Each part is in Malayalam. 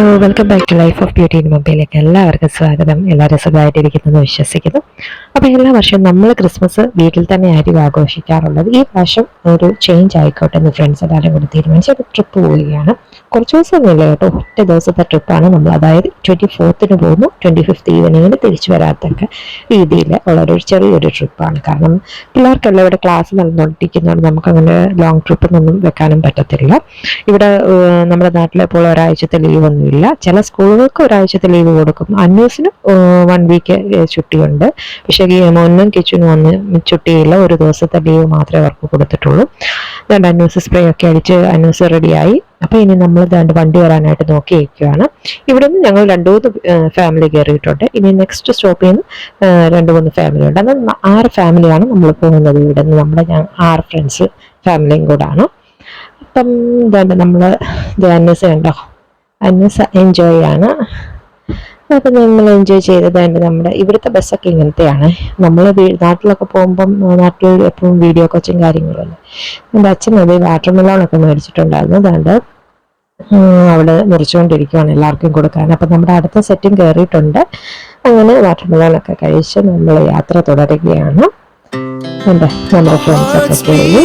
Hello welcome back to life of beauty in മുംബൈയിലേക്ക് എല്ലാവർക്കും സ്വാഗതം. എല്ലാവരും സുഖമായിട്ടിരിക്കുന്നു വിശ്വസിക്കുന്നു. അപ്പോൾ എല്ലാ വർഷവും നമ്മൾ ക്രിസ്മസ് വീട്ടിൽ തന്നെ ആയിരിക്കും ആഘോഷിക്കാറുള്ളത്. ഈ വർഷം ഒരു ചേഞ്ച് ആയിക്കോട്ടെ എന്ന് ഫ്രണ്ട്സ് എല്ലാവരും കൂടി തീരുമാനിച്ച്. ഒരു ട്രിപ്പ് പോവുകയാണ്. കുറച്ച് ദിവസമൊന്നുമില്ല കേട്ടോ. ഒറ്റ ദിവസത്തെ ട്രിപ്പാണ് നമ്മൾ അതായത് ട്വന്റി ഫോർത്തിന് പോകുന്നു. ട്വന്റി ഫിഫ്ത്ത് ഈവനിങ്ങിന് തിരിച്ചു വരാത്തൊക്കെ രീതിയിൽ ഉള്ളൊരു ചെറിയൊരു ട്രിപ്പാണ് കാരണം പിള്ളേർക്കെല്ലാം ഇവിടെ ക്ലാസ് നടന്നുകൊണ്ടിരിക്കുന്നതുകൊണ്ട് നമുക്കങ്ങനെ ലോങ് ട്രിപ്പൊന്നും വെക്കാനും പറ്റത്തില്ല. ഇവിടെ നമ്മുടെ നാട്ടിലെ പോലെ ഒരാഴ്ചത്തെ ലീവ് ഒന്നുമില്ല ചില സ്കൂളുകൾക്ക് ഒരാഴ്ചത്തെ ലീവ് കൊടുക്കും. അന്നൂസിന് വൺ വീക്ക് ചുട്ടിയുണ്ട്. പക്ഷേ മോനും കിച്ചനും ഒന്നും ചുട്ടിയില്ല ഒരു ദിവസത്തെ ലീവ് മാത്രമേ അവർക്ക് കൊടുത്തിട്ടുള്ളൂ. രണ്ട് അന്നൂസ് സ്പ്രേ ഒക്കെ അടിച്ച് അന്നൂസ് റെഡിയായി അപ്പോൾ ഇനി നമ്മൾ രണ്ട് വണ്ടി വരാനായിട്ട് നോക്കി ഇരിക്കുകയാണ് ഇവിടെ നിന്ന് ഞങ്ങൾ രണ്ട് മൂന്ന് ഫാമിലി കയറിയിട്ടുണ്ട്. ഇനി നെക്സ്റ്റ് സ്റ്റോപ്പിൽ നിന്ന് രണ്ട് മൂന്ന് ഫാമിലി ഉണ്ട്. അത് ആറ് ഫാമിലിയാണ് നമ്മൾ പോകുന്നത് ഇവിടെ നിന്ന് നമ്മുടെ ആറ് ഫ്രണ്ട്സ് ഫാമിലിയും കൂടാണ്. അപ്പം ഇതാണ്ട് നമ്മൾ അന്നൂസ് കണ്ടോ? അന്നൂസ് എൻജോയ് ആണ്. അപ്പം നമ്മൾ എൻജോയ് ചെയ്തതാണ്ട് നമ്മുടെ ഇവിടുത്തെ ബസ്സൊക്കെ ഇങ്ങനത്തെയാണ്. നമ്മൾ നാട്ടിലൊക്കെ പോകുമ്പം നാട്ടിൽ എപ്പോഴും വീഡിയോ കോച്ചും കാര്യങ്ങളും എന്റെ അച്ഛൻ അത് വാട്ടർ മെലോണൊക്കെ മേടിച്ചിട്ടുണ്ടായിരുന്നു. അതുകൊണ്ട് അവിടെ മുറിച്ചുകൊണ്ടിരിക്കുകയാണ് എല്ലാവർക്കും കൊടുക്കാൻ. അപ്പം നമ്മുടെ അടുത്ത സെറ്റും കയറിയിട്ടുണ്ട് അങ്ങനെ വാട്ടർ മെലോണൊക്കെ കഴിച്ച് നമ്മൾ യാത്ര തുടരുകയാണ്. എന്റെ നമ്മുടെ ഫ്രണ്ട്സൊക്കെ പോയി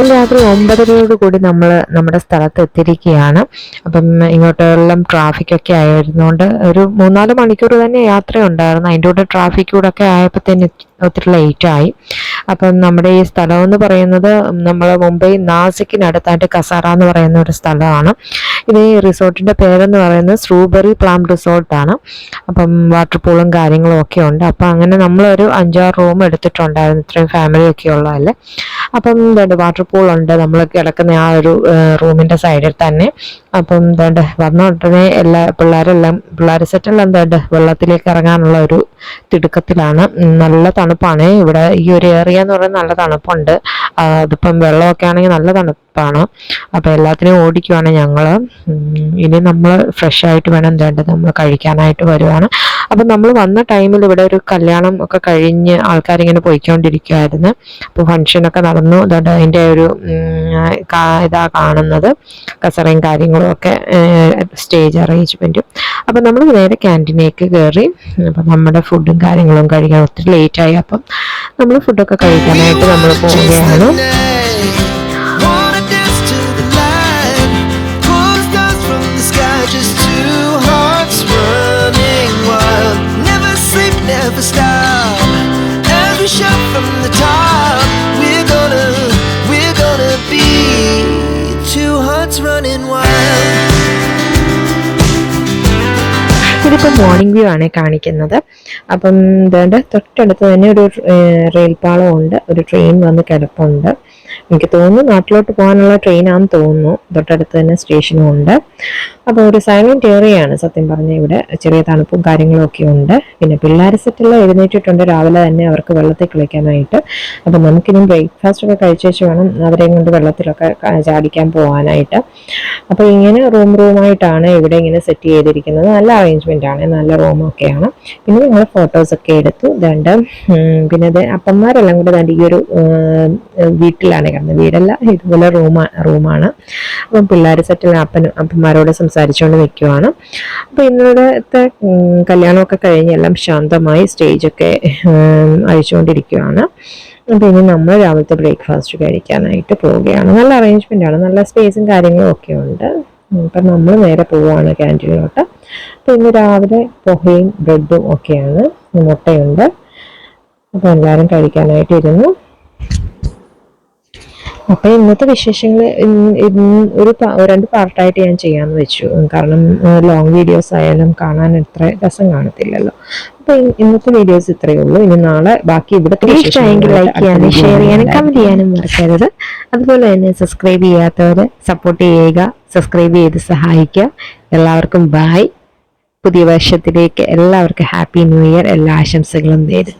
അപ്പോൾ രാത്രി ഒമ്പതരയോട് കൂടി നമ്മൾ നമ്മുടെ സ്ഥലത്ത് എത്തിയിരിക്കുകയാണ്. അപ്പം ഇങ്ങോട്ടെല്ലാം ട്രാഫിക് ഒക്കെ ആയിരുന്നുകൊണ്ട് ഒരു മൂന്നാൽ മണിക്കൂർ തന്നെ യാത്ര ഉണ്ടായിരുന്നു അതിന്റെ കൂടെ ട്രാഫിക് കൂടെ ഒക്കെ ആയപ്പോൾ തന്നെ ഒത്തിരി ലേറ്റായി അപ്പം നമ്മുടെ ഈ സ്ഥലം എന്ന് പറയുന്നത് നമ്മൾ മുംബൈ നാസിക്കിനടുത്തായിട്ട് കസാറ എന്ന് പറയുന്ന ഒരു സ്ഥലമാണ്. ഇത് ഈ റിസോർട്ടിന്റെ പേരെന്ന് പറയുന്നത് സ്ട്രൂബെറി പ്ലാം റിസോർട്ടാണ് അപ്പം വാട്ടർ പൂളും കാര്യങ്ങളും ഒക്കെ ഉണ്ട്. അപ്പം അങ്ങനെ നമ്മളൊരു അഞ്ചാറ് റൂം എടുത്തിട്ടുണ്ടായിരുന്നു. ഇത്രയും ഫാമിലി ഒക്കെ ഉള്ളതല്ലേ? അപ്പം വേണ്ട വാട്ടർ പൂൾ ഉണ്ട്. നമ്മൾ കിടക്കുന്ന ആ ഒരു റൂമിന്റെ സൈഡിൽ തന്നെ. അപ്പം എന്താണ്ട് വന്ന ഉടനെ എല്ലാ പിള്ളേരെല്ലാം പിള്ളേർ സെറ്റെല്ലാം എന്താണ്ട് വെള്ളത്തിലേക്ക് ഇറങ്ങാനുള്ള ഒരു തിടുക്കത്തിലാണ്. നല്ല തണുപ്പാണ്. ഇവിടെ ഈ ഒരു ഏരിയ എന്ന് പറയുന്നത് നല്ല തണുപ്പുണ്ട്. അതിപ്പം വെള്ളമൊക്കെ ആണെങ്കിൽ നല്ല തണുപ്പാണ്. അപ്പം എല്ലാത്തിനെയും ഓടിക്കുവാണ് ഞങ്ങൾ ഇനി നമ്മൾ ഫ്രഷ് ആയിട്ട് വേണം വേണ്ടത് നമ്മൾ കഴിക്കാനായിട്ട് വരുവാണ്. അപ്പം നമ്മൾ വന്ന ടൈമിൽ ഇവിടെ ഒരു കല്യാണം ഒക്കെ കഴിഞ്ഞ് ആൾക്കാരിങ്ങനെ പോയിക്കൊണ്ടിരിക്കുമായിരുന്നു അപ്പോൾ ഫംഗ്ഷനൊക്കെ നടന്നു. അതിന്റെ ഒരു ഇതാ കാണുന്നത്. കസറയും കാര്യങ്ങളും ഒക്കെ സ്റ്റേജ് അറേഞ്ച്മെന്റും അപ്പം നമ്മൾ നേരെ ക്യാന്റീനിലേക്ക് കയറി അപ്പം നമ്മുടെ ഫുഡും കാര്യങ്ങളും കഴിക്കാൻ ഒത്തിരി ലേറ്റായി അപ്പം നമ്മൾ ഫുഡൊക്കെ കഴിക്കാനായിട്ട് നമ്മൾ പോവുകയാണ്. Never stop. Every shot from the top, we're gonna, we're gonna be two hearts running wild. ഇതിപ്പോൾ മോർണിംഗ് വ്യൂ ആണ് കാണിക്കുന്നത് അപ്പം ഇതുകൊണ്ട് തൊട്ടടുത്ത് തന്നെ ഒരു റെയിൽ ഉണ്ട് ഒരു ട്രെയിൻ വന്ന് കിടപ്പുണ്ട് എനിക്ക് തോന്നുന്നു നാട്ടിലോട്ട് പോകാനുള്ള ട്രെയിനാണെന്ന് തോന്നുന്നു. തൊട്ടടുത്ത് തന്നെ സ്റ്റേഷനും ഉണ്ട്. അപ്പോൾ ഒരു സൈലന്റ് ഏറിയയാണ് സത്യം പറഞ്ഞ ഇവിടെ ചെറിയ തണുപ്പും കാര്യങ്ങളും ഒക്കെ ഉണ്ട്. പിന്നെ പിള്ളേർ സെറ്റെല്ലാം എഴുന്നേറ്റിട്ടുണ്ട്. രാവിലെ തന്നെ അവർക്ക് വെള്ളത്തിൽ കളിക്കാനായിട്ട്. അപ്പോൾ നമുക്കിനി ബ്രേക്ക്ഫാസ്റ്റ് ഒക്കെ കഴിച്ചു വെച്ച് വേണം അവരെയും കൊണ്ട് വെള്ളത്തിലൊക്കെ ചാടിക്കാൻ പോകാനായിട്ട്. അപ്പോൾ ഇങ്ങനെ റൂം റൂമായിട്ടാണ് ഇവിടെ ഇങ്ങനെ സെറ്റ് ചെയ്തിരിക്കുന്നത്. നല്ല അറേഞ്ച്മെന്റ് ആണ്. നല്ല റൂമൊക്കെയാണ് പിന്നെ ഞങ്ങൾ ഫോട്ടോസൊക്കെ എടുത്തു. ദണ്ട് പിന്നെ അപ്പന്മാരെല്ലാം കൂടെ നല്ല ഈ ഒരു ഉം, വീട്ടിലാണ് കിടന്നത് വീടല്ല ഇതുപോലെ റൂമാ റൂമാണ് അപ്പം പിള്ളേർ സെറ്റിൽ അപ്പനും അപ്പന്മാരോട് സംസാരിച്ചുകൊണ്ട് നിൽക്കുവാണ് അപ്പോൾ ഇന്നത്തെ കല്യാണമൊക്കെ കഴിഞ്ഞ് എല്ലാം ശാന്തമായി സ്റ്റേജൊക്കെ അഴിച്ചുകൊണ്ടിരിക്കുവാണ് അപ്പോൾ ഇനി നമ്മൾ രാവിലത്തെ ബ്രേക്ക്ഫാസ്റ്റ് കഴിക്കാനായിട്ട് പോവുകയാണ്. നല്ല അറേഞ്ച്മെന്റ് ആണ്. നല്ല സ്പേസും കാര്യങ്ങളും ഒക്കെ ഉണ്ട്. അപ്പം നമ്മൾ നേരെ പോവുകയാണ് ക്യാന്റീനിലോട്ട് അപ്പോൾ ഇന്ന് രാവിലെ പൊഹയും ബ്രെഡും ഒക്കെയാണ്. മുട്ടയുണ്ട്. അപ്പോൾ എല്ലാവരും കഴിക്കാനായിട്ട് ഇരുന്നു. അപ്പൊ ഇന്നത്തെ വിശേഷങ്ങൾ ഒരു രണ്ട് പാർട്ടായിട്ട് ഞാൻ ചെയ്യാന്ന് വെച്ചു. കാരണം ലോങ് വീഡിയോസ് ആയാലും കാണാൻ ഇത്ര രസം കാണത്തില്ലല്ലോ. അപ്പൊ ഇ- ഇന്നത്തെ വീഡിയോസ് ഇത്രയേ ഉള്ളൂ. ഇനി നാളെ ബാക്കി ഇവിടെ ഇഷ്ടമായെങ്കിൽ ലൈക്ക് ചെയ്യാനും ഷെയർ ചെയ്യാനും കമന്റ് ചെയ്യാനും മറക്കരുത്. അതുപോലെ തന്നെ സബ്സ്ക്രൈബ് ചെയ്യാത്തവര് സപ്പോർട്ട് ചെയ്യുക. സബ്സ്ക്രൈബ് ചെയ്ത് സഹായിക്കുക. എല്ലാവർക്കും ബൈ പുതിയ വർഷത്തിലേക്ക് എല്ലാവർക്കും ഹാപ്പി ന്യൂ ഇയർ എല്ലാ ആശംസകളും നേരും